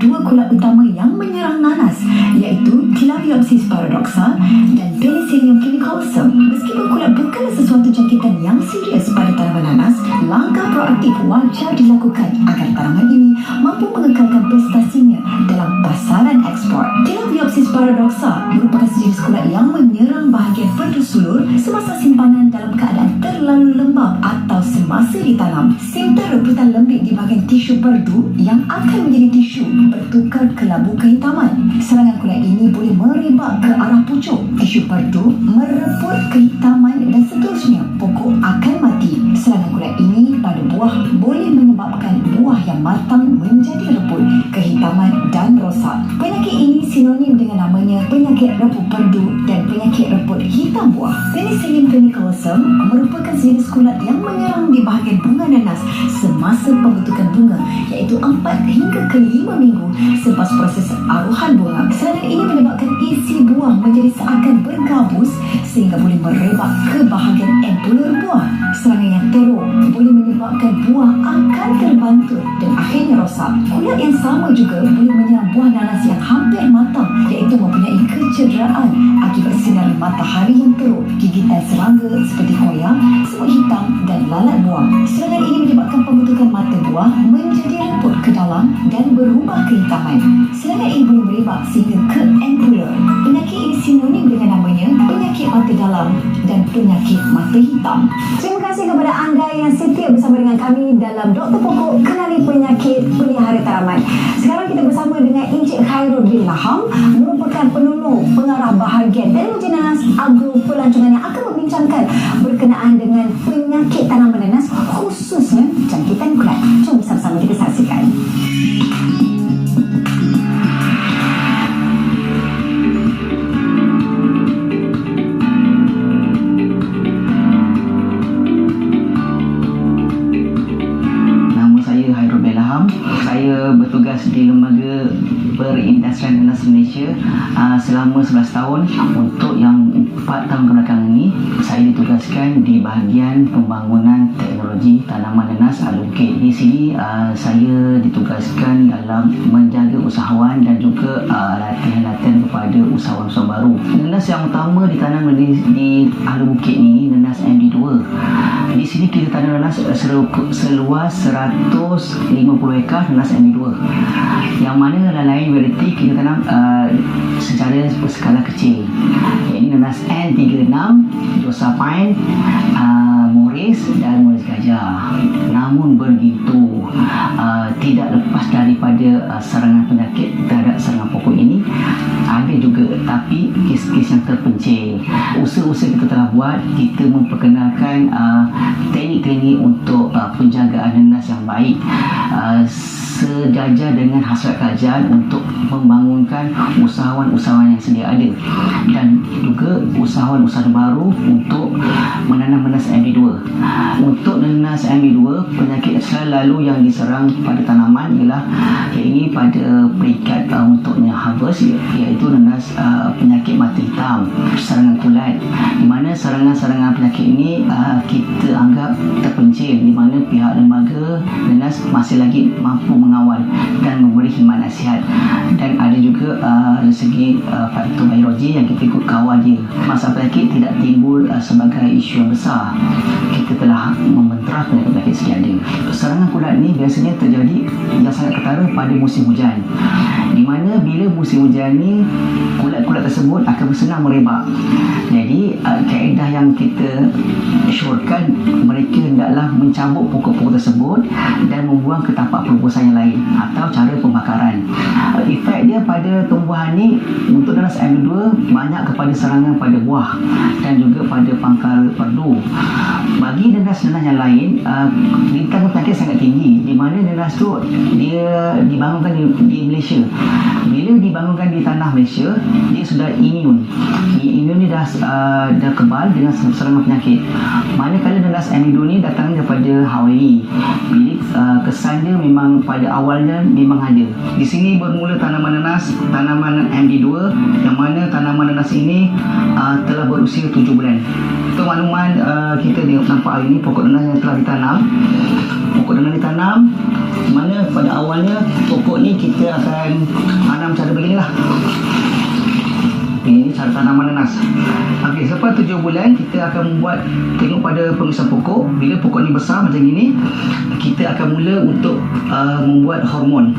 dua kulak utama yang menyerang nanas iaitu Claviopsis paradoxa dan Penicillium clinicosum. Meskipun kulat bukanlah sesuatu jangkitan yang serius pada tanaman nanas, langkah proaktif wajar dilakukan agar tanaman ini mampu mengekalkan prestasinya dalam pasaran ekspor. Claviopsis paradoxa merupakan sejenis kulat yang menyerang bahagian perdu sulur semasa simpanan atau semasa ditanam. Simptom rebutan lembik di bahagian tisu perdu yang akan menjadi tisu bertukar ke labu kehitaman. Serangan kulat ini boleh merebak ke arah pucuk. Tisu perdu merebut kehitaman dan seterusnya pokok akan mati. Serangan kulat ini pada buah boleh menyebabkan buah yang matang menjadi rebut, kehitaman dan rosak. Penyakit ini sinonim dengan namanya penyakit rebut perdu dan penyakit rebut hitam buah. Penicillium clinicosum merupakan sejenis kulat yang menyerang di bahagian bunga nanas semasa pembentukan bunga iaitu 4 hingga ke 5 minggu selepas proses aruhan bunga. Serangan ini menyebabkan isi buah menjadi seakan bergabus sehingga boleh merebak ke bahagian empuler buah. Serangan yang teruk boleh menyebabkan buah akan terbantur dan akhirnya rosak. Kulat yang sama juga boleh menyerang buah nanas yang hampir matang iaitu mempunyai kecederaan akibat sinar matahari yang teruk, gigitan serangga seperti koyak, semut hitam dan lalat buah. Serangan ini menyebabkan pembentukan mata buah menjadi rebut ke dalam dan berubah kehitaman. Serangan ini boleh merebak sehingga ke empuler. Penyakit ini sinonim dengan namanya penyakit mata dalam dan penyakit mata hitam. Terima kasih kepada anda yang setia bersama dengan kami dalam Doktor Pokok Kenali Penyakit Pelihara Tanaman. Sekarang Encik Khairul bin Laham merupakan penolong pengarah bahagian nanas agro pelancongan yang akan membincangkan berkenaan dengan penyakit tanaman nanas khususnya bertugas di Lembaga Perindustrian Nanas Malaysia uh, selama 11 tahun. Untuk yang 4 tahun kebelakangan ini, saya ditugaskan di bahagian pembangunan teknologi tanaman nanas Alukit. Di sini uh, saya ditugaskan dalam menjaga usahawan dan juga uh, latihan-latihan kepada usahawan-usahawan baru. Nanas yang utama ditanam di, di Ahli Bukit ni, nanas MD2. Di sini kita tanam nanas selu- seluas 150 ekar nanas MD2. Yang mana lain-lain variety kita tanam uh, secara berskala kecil. Ini nanas N36, Dosa Pine, uh, Morris dan Morris Gajah. Namun begitu, uh, tidak lepas daripada uh, serangan penyakit terhadap serangan pokok ini ada juga tapi kes-kes yang terpencil. Usaha-usaha kita telah buat, kita memperkenalkan uh, teknik-teknik untuk uh, penjagaan nanas yang baik. Uh, sejajar dengan hasil kajian untuk membangunkan usahawan-usahawan yang sedia ada dan juga usahawan-usahawan baru untuk menanam nanas MD2 untuk nanas MD2 penyakit selalu yang diserang pada tanaman ialah ini pada peringkat uh, untuknya harvest iaitu nanas uh, penyakit mata hitam serangan kulat di mana serangan-serangan penyakit ini uh, kita anggap terpencil di mana pihak lembaga nanas masih lagi mampu mengawal dan memberi khidmat nasihat. Dan ada juga uh, dari segi uh, faktor biologi yang kita ikut kawal dia. Masa penyakit tidak timbul uh, sebagai isu yang besar. Kita telah mementerah penyakit-penyakit sedia ada serangan kulat ni biasanya terjadi yang sangat ketara pada musim hujan. Di mana bila musim hujan ni kulat-kulat tersebut akan bersenang merebak. Jadi uh, kaedah yang kita syorkan mereka hendaklah mencabut pokok-pokok tersebut dan membuang ke tapak perubusan yang lain atau cara pembakaran. Efek dia pada tumbuhan ni untuk nanas M2 banyak kepada serangan pada buah dan juga pada pangkal perdu. Bagi nanas-nanas yang lain uh, rintangan penyakit sangat tinggi di mana nanas tu dia dibangunkan di, di Malaysia. Bila dibangunkan di tanah Malaysia dia sudah imun imun ni dah uh, dah kebal dengan serangan penyakit manakala nanas M2 ni datang daripada Hawaii bila uh, kesan dia memang pada awalnya memang ada di sini bermula tanaman nanas tanaman MD2 yang mana tanaman nanas ini uh, telah berusia 7 bulan untuk makluman uh, kita tengok nampak hari ini pokok nanas yang telah ditanam. Pokok nanas ditanam mana pada awalnya pokok ni kita akan tanam cara beginilah. Ini cara tanaman nanas. Okey, selepas tujuh bulan kita akan membuat tengok pada pemeriksaan pokok. Bila pokok ni besar macam ini, kita akan mula untuk uh, membuat hormon.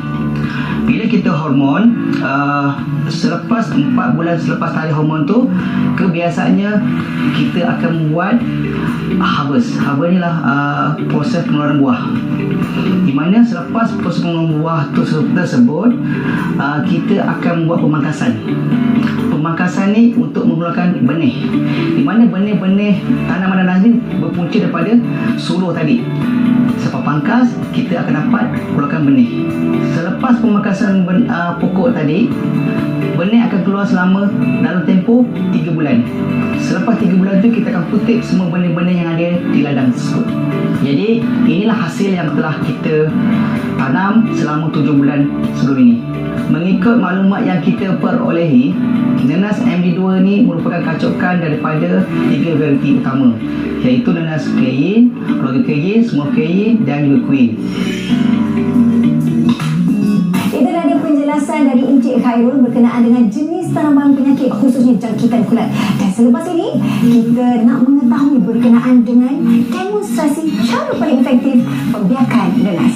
Bila kita hormon, uh, selepas 4 bulan selepas tarikh hormon tu, kebiasaannya kita akan membuat harvest. Harvest ni lah uh, proses pengeluaran buah. Di mana selepas proses pengeluaran buah tersebut, uh, kita akan membuat pemangkasan. Pemangkasan ni untuk mengeluarkan benih. Di mana benih-benih tanaman nanas ni berpunca daripada suluh tadi. Selepas pangkas, kita akan dapat keluarkan benih. Selepas pemangkasan ben, uh, pokok tadi, benih akan keluar selama dalam tempoh 3 bulan. Selepas 3 bulan tu kita akan kutip semua benih-benih yang ada di ladang tersebut. Jadi, inilah hasil yang telah kita tanam selama 7 bulan sebelum ini. Mengikut maklumat yang kita perolehi, nanas MD2 ni merupakan kacukan daripada tiga variety utama iaitu nanas kain, keluarga kain, semua kain dan juga queen. Itu tadi penjelasan dari Encik Khairul berkenaan dengan jenis tanaman jangkitan kulat. Dan selepas ini, kita nak mengetahui berkenaan dengan demonstrasi cara paling efektif pembiakan nanas.